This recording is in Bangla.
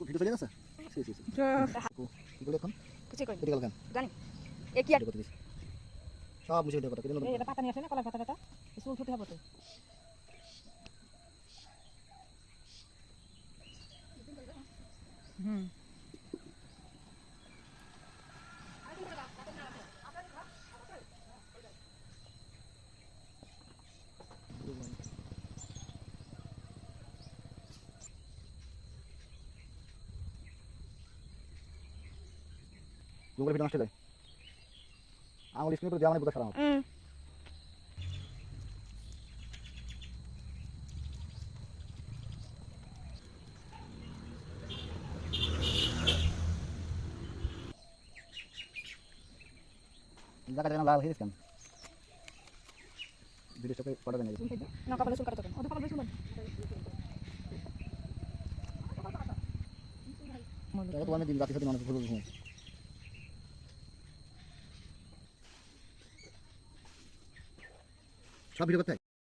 ভিডিও চলে গেছে সি সি সি। কি বলে এখন কিছু করি। কেটে গেল জানি। এ কি আর? সব মুছে কথা কেটে নতুন এটা পাতা নিয়ে আসে না? কলার পাতা টাতা চুল ছুটে হবে তো। হুম। জঙ্গলে ভিডিও নষ্ট যায় আঙুল স্ক্রিন মানে হবে। হুম। জায়গাটা যেন লাল হয়ে গেছে কেন? ভিডিও স্টপে পড়াবে না না কপালে চুল কাটা তখন ওদের কপালে চুল তাহলে তো অনেক দিন রাতে সাথে মানুষ ভুল ঘুম সব ভিডিও হয়?